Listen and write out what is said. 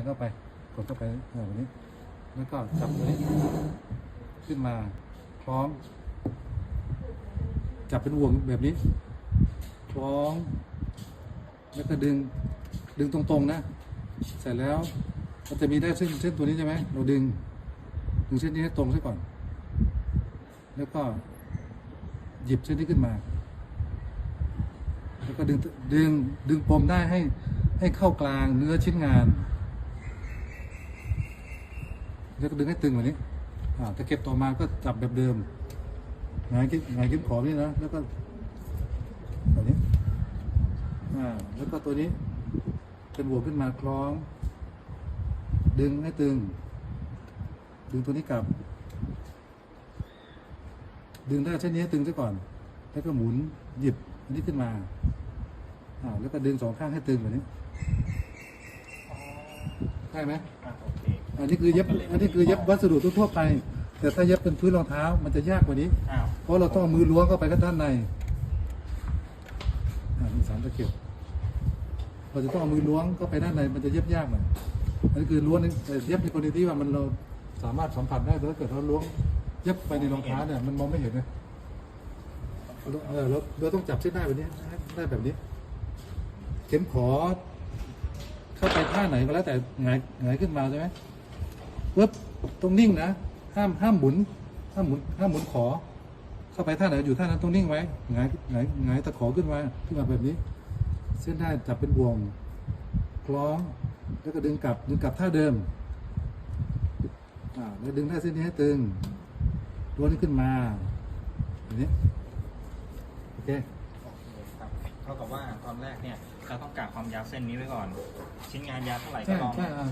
งเข้าไป กดเข้าไปแบบนี้ แล้วก็จับตัวนี้ขึ้นมาคล้อง จับเป็นวงแบบนี้คล้อง แล้วก็ดึงดึงตรงๆนะ เสร็จแล้วมันจะมีได้เส้นเส้นตัวนี้ใช่ไหมเราดึงดึงเส้นนี้ให้ตรงซะก่อน แล้วก็หยิบเส้นนี้ขึ้นมา แล้วก็ดึงดึงดึงปมได้ให้ให้เข้ากลางเนื้อชิ้นงาน แล้วก็ดึงให้ตึงแบบนี้อ่าตะเข็บต่อมาก็จับแบบเดิมหงายขึ้นหงายขึ้นขอบนี่นะแล้วก็แบบนี้อ่าแล้วก็ตัวนี้เป็นหัวขึ้นมาคล้อง ดึงให้ตึง ดึงตัวนี้กลับ ดึงได้เช่นนี้ให้ตึงซะก่อน แล้วก็หมุนหยิบอันนี้ขึ้นมาอ่าแล้วก็ดึงสองข้างให้ตึงแบบนี้ได้ไหม อะโอเคอันนี้คือเย็บอันนี้คือเย็บวัสดุทั่วๆไป แต่ถ้าเย็บเป็นพื้นรองเท้ามันจะยากกว่านี้ อ้าวเพราะเราต้องเอามือล้วงเข้าไปก็ด้านในอ่ามีสามตะเข็บเราจะต้องเอามือล้วงเข้าไปด้านในมันจะเย็บยากหน่อยอันนี้คือล้วงนี่แต่เย็บในกรณีที่ว่ามันเราสามารถสัมผัสได้แต่ถ้าเกิดเราล้วงเย็บไปในรองเท้าเนี่ยมันมองไม่เห็นนะเออเราเราต้องจับเส้นได้แบบนี้ได้แบบนี้ เข็มขอ เข้าไปท่าไหนก็แล้วแต่หงายหงายขึ้นมาใช่ไหม ปึ๊บต้องนิ่งนะ ห้ามห้ามหมุน ห้ามหมุนห้ามหมุนขอ เข้าไปท่าไหนอยู่ท่านั้นต้องนิ่งไว้หงายหงายหงายตะขอขึ้นมาขึ้นมาแบบนี้ เส้นได้จับเป็นบ่วงคล้องแล้วก็ดึงกลับดึงกลับท่าเดิมอ่าแล้วดึงได้เส้นนี้ให้ตึงล้วนนี้ขึ้นมาแบบนี้โอเคโอเคครับเท่ากับว่าตอนแรกเนี่ยเราต้องกะความยาวเส้นนี้ไว้ก่อน ชิ้นงานยาวเท่าไหร่ก็ใช่ลอง ใช่อ่า